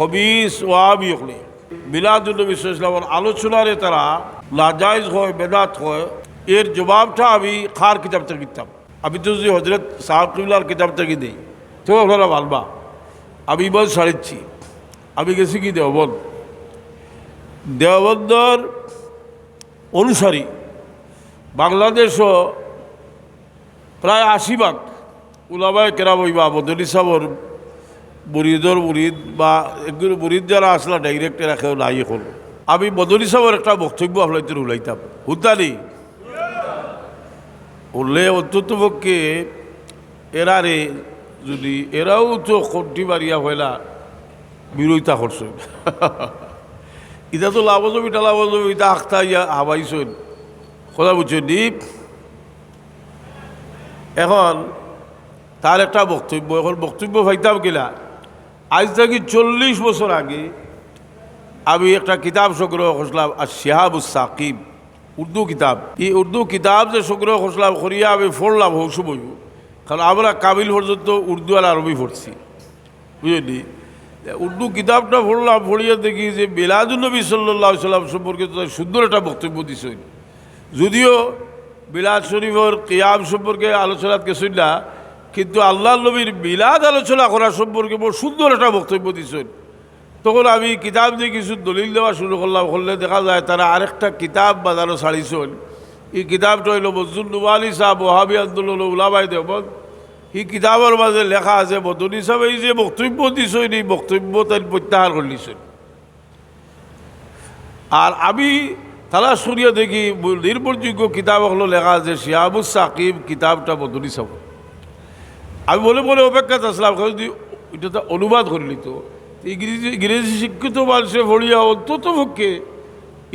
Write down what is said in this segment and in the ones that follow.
খবিস ওয়াবি হলে মিলাদুল্নবী ইসলামের আলোচনারে তারা লাজাইজ হয়, বেদাত হয়। এর জবাবটা আমি খার কিতাব থেকে দিতাম আমি তো যদি হজরত সাহাব কিবলার কিতাব থেকে দিই, তো আপনারা ভালবা আমি বল সারিচ্ছি আমি গেছি কি দেওবন্দ? দেওবন্দর অনুসারী বাংলাদেশও প্রায় আশি ভাগ উলাবায় কেরাম বদলি সাবর মুরিদর মুরিদ বা এগুলো মুরিদ যারা আসলা ডাইরেক্ট রাখেও নাই হল আমি বদলি সাবর একটা বক্তব্য আপনাদের উলাইতাম হুদ্দানি উল্লে অন্তত পক্ষে এরারে যদি এরাও তো কন্টি মারিয়া হইলা বিরোধিতা করছেন ইটা তো লাভজমি টালাভজমি ইটা আখতা ইয়া হাবাইছেন কথা বুঝছেন দীপ এখন তার একটা বক্তব্য, এখন বক্তব্য পাইতাম কিনা আজ থেকে চল্লিশ বছর আগে আমি একটা কিতাব সংগ্রহ করছিলাম আর শেহাবুস সাকিব, উর্দু কিতাব। এই উর্দু কিতাব যে সংগ্রহ করছিলাম করিয়া আমি পড়লাম হৌস বইব কারণ আমরা কাবিল পর্যন্ত উর্দু আর আরবি পড়ছি। বুঝলি? উর্দু কিতাবটা পড়লাম, পড়িয়া দেখি যে বিলাদুলনবী সাল্লাহ সাল্লাম সম্পর্কে সুন্দর একটা বক্তব্য দিছেন যদিও বিলাদ শরীফর কিয়াম সম্পর্কে আলোচনা কিছুই না কিন্তু আল্লাহ নবীর বিলাদ আলোচনা করা সম্পর্কে বড় সুন্দর একটা বক্তব্য দিছেন তখন আমি কিতাব দিয়ে কিছু দলিল দেওয়া শুরু করলাম, করলে দেখা যায় তারা আরেকটা কিতাব বাজারও ছাড়িছেন এই কিতাবটা হইল মজুল নুবালি সাহ ওহাবি আন্দোলন উলাবাই দেবন এই কিতাবের মাঝে লেখা আছে বদনী সাহেব এই যে বক্তব্য দিছেন এই বক্তব্য তাই প্রত্যাহার করলিছেন আর আমি তারা শুনিয়ে দেখি, নির্ভরযোগ্য কিতাব হলো লেখা আছে শিয়াবুস সাকিব কিতাবটা বদলি সাহেব। আমি বলে বলে অপেক্ষাতে আসলাম যদি তো অনুবাদ করলি তো। ইংরেজি ইংরেজি শিক্ষিত মানুষে ভরিয়া অন্তত পক্ষে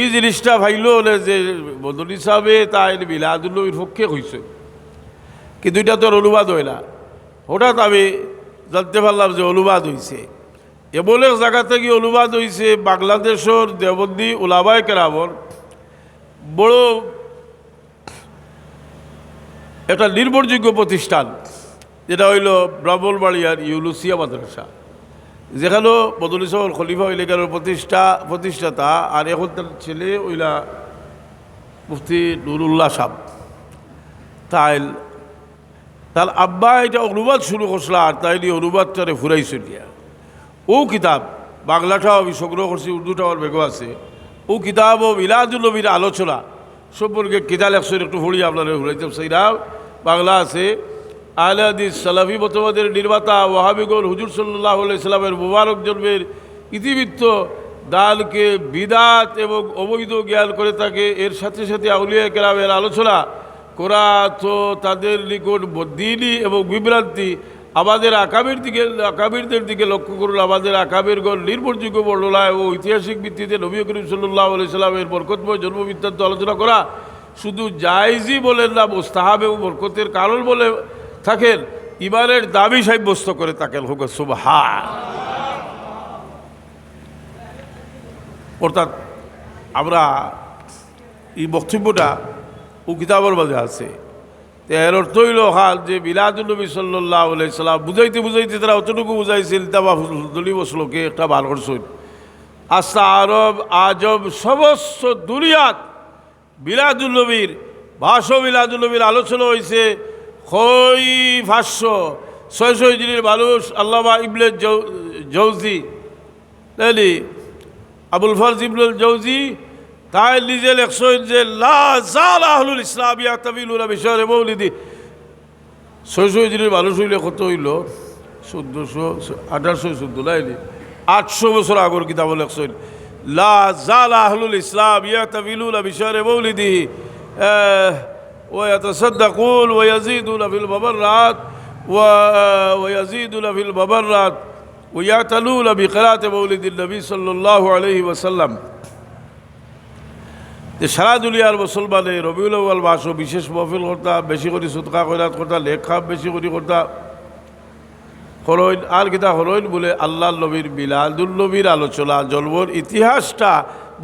এই জিনিসটা ভাইল হলে যে বদলি সাহেবে তাই বিলাদুল্লবীর পক্ষে হয়েছে কিন্তু এটা তো অনুবাদ হয় না। হঠাৎ আমি জানতে পারলাম যে অনুবাদ হয়েছে এমন এক জায়গা থেকে অনুবাদ হয়েছে বাংলাদেশের দেবন্দী ওলাবায় কেরামর। বড় একটা নির্ভরযোগ্য প্রতিষ্ঠান। যেটা হইল ব্রাহ্মণবাড়িয়ার ইউলুসিয়া মাদ্রাসা। যেখানেও বদলি খলিফা এলাকার প্রতিষ্ঠা, প্রতিষ্ঠাতা আর এখন তার ছেলে ওইলা মুফতি নুরুল্লাহ সাহ। তাই তার আব্বা এটা অনুবাদ শুরু করছিল আর তাই নিয়ে অনুবাদটারে ফুরাইছিল ও কিতাব বাংলাটাও আমি সংগ্রহ করছি উর্দুটাও আমার বেগও আছে। ও কিতাব ও মিলাদুল নবীর আলোচনা সম্পর্কে কিতাব একশো একটু পড়ি আপনারা ঘুরাইতাম। সেইরা বাংলা আছে। আহলে হাদিস সালাফি মতবাদের নির্মাতা ওয়াহাবিগর হুজুর সাল্লাহ ইসলামের মুবারক জন্মের ইতিবৃত্ত দালকে বিদাত এবং অবৈধ জ্ঞান করে থাকে। এর সাথে সাথে আউলিয়া কেরামের আলোচনা করা তো তাদের নিকট দিনই এবং বিভ্রান্তি আমাদের আকাবির দিকে, আকাবিরদের দিকে লক্ষ্য করুন। আমাদের আকাবিরগণ নির্ভরযোগ্য বর্ণনায় ও ঐতিহাসিক ভিত্তিতে নবী করিম সাল্লাহ সাল্লামের বরকতময় জন্মবৃত্তান্ত আলোচনা করা শুধু জায়জি বলেন না মোস্তাহাব এবং বরকতের কারণ বলে থাকেন, ইমানের দাবি সাব্যস্ত করে থাকেন হোক সুবহা অর্থাৎ আমরা এই বক্তব্যটা ও কিতাবের মাঝে আছে। এর অর্থ হইল হাল যে বিলাদুলনবী সাল্লাহ সাল্লাম বুঝাইতে বুঝাইতে তারা অতটুকু বুঝাইছিল তাবা দলীয় শ্লোকে একটা বার করছেন। আস্তা আরব, আজব সমস্ত দুনিয়াত বিলাদুলনবীর ভাষ বিলাদুলনবীর আলোচনা হয়েছে খই ভাষ্য ছয়শো হিজড়ির মানুষ আল্লামা ইবলে জৌজি। তাইলি আবুল ফরজ ইবনুল জৌজি, তাই নিজে লেখছেন যে লাল আহলুল ইসলামিয়া তাবিলুল বিষয়ের মৌলিদি। ছয়শো হিজড়ির মানুষ হইলে কত হইল? চোদ্দশো, আঠারোশো চোদ্দ নাইনি আটশো বছর আগর কিতাব লেখছেন লা জাল আহলুল ইসলাম ইয়া তাবিলুল বিষয়ের মৌলিদি ويتصدقون ويزيدون في المبرات ويزيدون في المبرات ويعتلون بقراءة مولد النبي صلى الله عليه وسلم যে সারা দুনিয়ার মুসলমানে রবিউল আউ্বাল মাসও বিশেষ মহফিল করতা বেশি করে সুতকা কইরাত করতা লেখা বেশি করে করতা হরইন আর কিতা হরইন বলে আল্লাহ নবীর বিলাদুল নবীর আলোচনা জন্মর ইতিহাসটা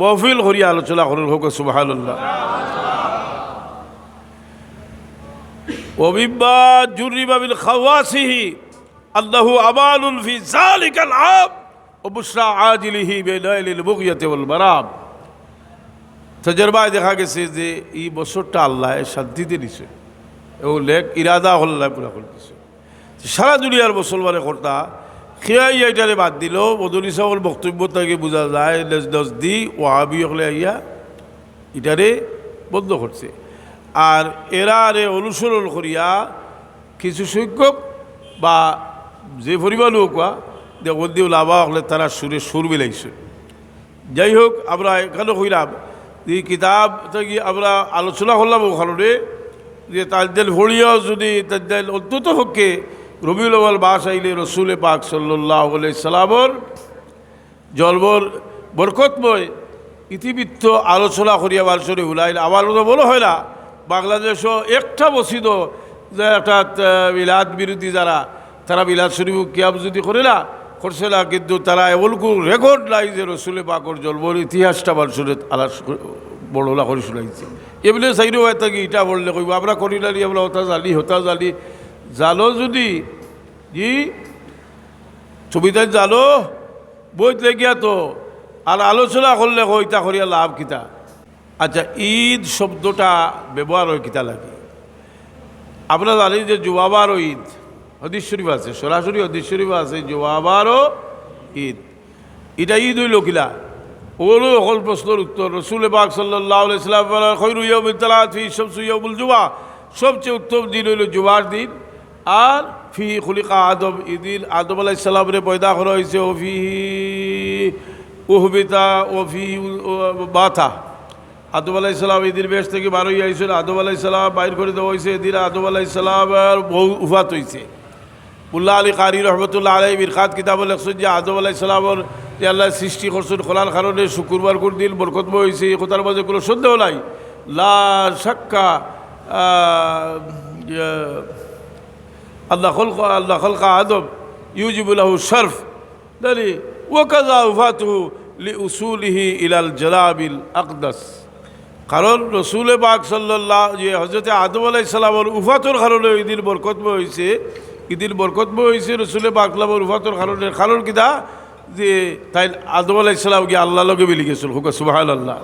মহফিল করি আলোচনা করেন হোক সুবাহ অভিবা ওবিম্বা জুরিবাবিল খাওয়াসিহি, আল্লাহু আবালুল ফি জালিকাল আব অবুসরা আজিলিহি বেলাইলিল বুগিয়াতে বল বারাব তজরবায় দেখা গেছে যে এই বছরটা আল্লাহ শান্তিতে দিছে। এবং লেখ ইরাদা হল্লায় পুরা করতেছে সারা দুনিয়ার মুসলমানের কর্তা খেয়াই এটারে বাদ দিল, মদনী সাহর বক্তব্য তাকে বোঝা যায় নজদি ওয়াহাবি হলে আইয়া এটারে বন্ধ করছে। আর এরা আরে অনুসরণ করিয়া কিছু সংখ্যক বা যে পরিমাণ হোক বা দেবন্দি লাভা হলে তারা সুরে সুর মিলাইছে। যাই হোক, আমরা এখানে কইলাম যে কিতাব থেকে আমরা আলোচনা করলাম ওখানে যে তাদের ভরিয়া যদি তাদের অন্তত হকে রবিউল আওয়াল বাস আইলে রসুলে পাক সাল্লাহ সালামর জলবর বরকতময় ইতিবৃত্ত আলোচনা করিয়া বালসরে হুলাইল। মতো বলো হয় না বাংলাদেশও একটা বসিত যে একটা বিলাদ বিরোধী যারা, তারা বিলাদ শরীফ কিয়াব যদি করে না, করছে না, কিন্তু তারা এমন কোনো রেকর্ড নাই যে রসুলে পাকর জলবর ইতিহাসটা বালসরে আলাস বড়লা করে শুনাইছে। এমনি চাইরো হয় থাকি ইটা বললে কইব, আমরা করি নালি আমরা হতা জালি হতা জালি জালো যদি জি ছবিটাই জালো বইত লেগিয়া তো, আর আলোচনা করলে কইতা করিয়া লাভ কিতা? আচ্ছা ঈদ শব্দটা ব্যবহার হয় কিতা লাগে? আমরা জানি যে জুয়াবারও ঈদ, হদিস আছে, সরাসরি হদিস আছে জুয়াবারও ঈদ। এটা ঈদ হইল কিলা? ওগুলো সকল প্রশ্নের উত্তর। রসুল বাক সাল্লাহ ইসলাম খৈরু ইয়মিতালাত ফি সবসু ইয়মুল জুবা সবচেয়ে উত্তম দিন হইল জুবার দিন। আর ফি খুলিকা আদম, ইদিন আদম আলাহ ইসলামরে পয়দা করা হয়েছে ও ফি উহবিতা, ও ফি বাথা আদম আলাহ ইসলাম ইদিন বেশ থেকে বার হয়ে আইসেন আদম আলাহ ইসলাম বাইর করে দেওয়া হয়েছে এদিন আদম আলাহ ইসলামের বহু উফাত হয়েছে উল্লাহ আলী কারি রহমতুল্লাহ আলাই বিরখাত কিতাব লেখছেন যে আদম আলাহ ইসলামর যে আল্লাহ সৃষ্টি করছেন খোলার কারণে শুক্রবার করে দিন বরকতম হয়েছে এই কথার মাঝে কোনো সন্দেহ নাই। লা সাক্কা আল্লাহ খলকা আল্লাহ খলকা আদম ইউজিবুল্লাহ শরফ। দালি ওয়াকাজা উফাতুহু লি উসুলিহি ইলাল জলাবিল আকদাস। কারণ রসুলে বাক সাল্লাহ যে হজরতে আদম আলাইসাল্লামর উফাতর কারণে ওই দিন বরকতম হয়েছে। ইদিন বরকতম হয়েছে রসুলে বাকলামর উফাতর কারণে। কারণ কিনা যে তাই আদম আলাইসাল্লাম গিয়ে আল্লাহ লগে মিলি গেছিল। হুকা সুবাহ আল্লাহ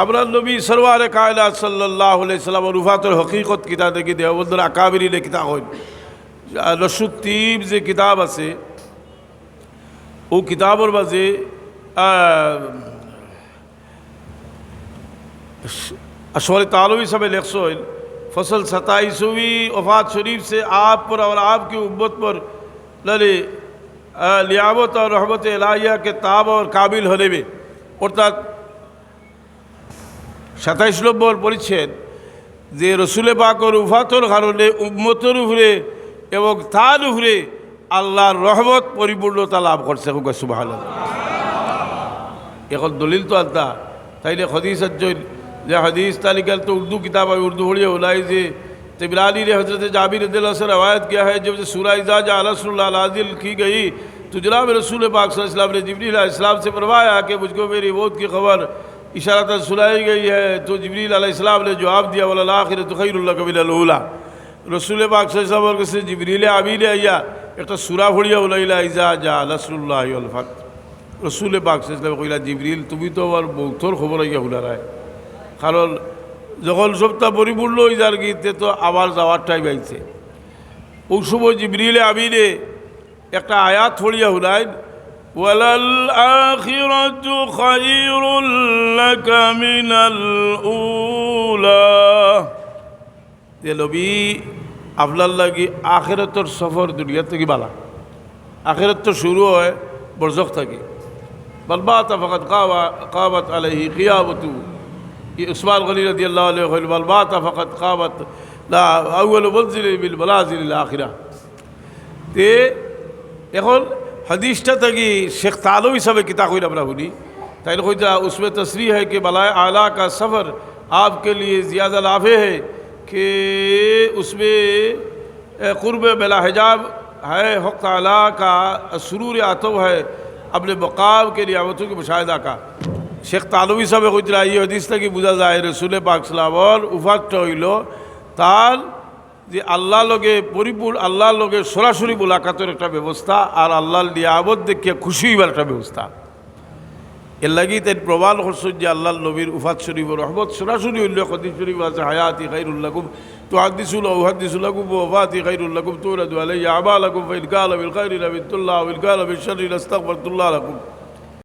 আমরা নবী সরওয়ারে কায়লা সাল্লাহ সাল্লামর উফাতর হকিকত কিতা দেখি দেওবন্দর আকাবিরি কিতা হইল। রসুদ্দীপ যে কিতাব আছে, ও কিতাবর মাঝে अशवर तालवी सब लेखसोल फसल सताईसवीं वफात शरीफ से आप पर और आपकी उम्मत पर लले लियावत और रहमत इलाहिया के ताब और काबिल होने में অর্থাৎ সাতাইশ নম্বর পরিচ্ছেদ যে রসুলে পাকর উফাতর কারণে উম্মতর উপরে এবং তার উপরে আল্লাহর রহমত পরিপূর্ণতা লাভ করছে সুবাহ এখন দলিল তো আলতা তাইলে হদিস একজন یہ حدیث تعلیقل تو اردو کتاب ہے، اردو ہوڑی ہے، اولائی سے۔ تبرالی نے حضرت جابر رضی اللہ سے روایت کیا ہے، جب سورہ ازا جا علیہ اللہ نازل کی گئی، تو جناب رسول پاک صلی اللہ علیہ وسلم نے جبریل علیہ السلام سے پروایا کہ مجھ کو میری موت کی خبر اشارتاً سنائی گئی ہے، تو جبریل علیہ السلام نے جواب دیا ولاخر تو خیر اللہ قبل اللہ رسول پاک صلی اللہ علیہ وسلم سے جبریل عبی نے ایا ایک سورہ ہوڑی اولا اعزا جا رسول اللہ علیہ وسلم رسول پاک صلی اللہ علیہ وسلم جبریل تو بھی تو اور بہتر خبر ہے، یہ ہلا رہا ہے۔ কারণ যখন সবটা পরিপূর্ণ হয়ে যার গীতে তো আবার যাওয়ার টাইম আইছে। ওই সময় জিবরিলে আবিরে একটা আয়াত ছড়িয়া যে নবী, আপনার লাগি আখেরতর সফর দুনিয়া থেকে বালা। আখেরত তো শুরু হয় বরজক থাকি। বলবাত ফকত কাবাত আলহি কিয়াবতু کہ عثمان غنی رضی اللہ علیہ فقط قامت لا اول منزل بالمنازل الاخرہ. تے اخن حدیث تھا এখন হাদিসটা থেকে শেখ তালও হিসাবে কিতা কইরা আমরা শুনি তাই اس میں تصریح ہے کہ بلائے اعلیٰ کا سفر آپ کے لیے زیادہ لافع ہے کہ اس میں قرب بلا حجاب ہے، حق تعالیٰ کا سرور آتو ہے، اپنے مقام کے لیے آوتوں کے مشاہدہ کا۔ শেখ তালবি সাহেব কইতরা এই হদিস থেকে বোঝা যায়, রসুলে পাক সালামর উফাতটা হইল তার যে আল্লাহ লগে পরিপূর্ণ, আল্লাহর লগে সরাসরি মোলাকাতের একটা ব্যবস্থা আর আল্লাহ আল্লাহর লিয়াবত দেখিয়া খুশি হইবার একটা ব্যবস্থা। এর লাগি তাই প্রবাল হরসুন যে আল্লাহ নবীর উফাত শরীফ রহমত সরাসরি উল্লেখ হদিস শরীফ আছে, হায়াতি খাইরুল্লাকুম তো হাদিসুল উহাদিসুল্লাকুম ওফাতি খাইরুল্লাকুম তুরাদু আলাইয়া আবালাকুম ফাইল কালা বিল খাইরি লাবিতুল্লাহ বিল কালা বিল শাররি লাস্তাগফিরুল্লাহ লাকুম।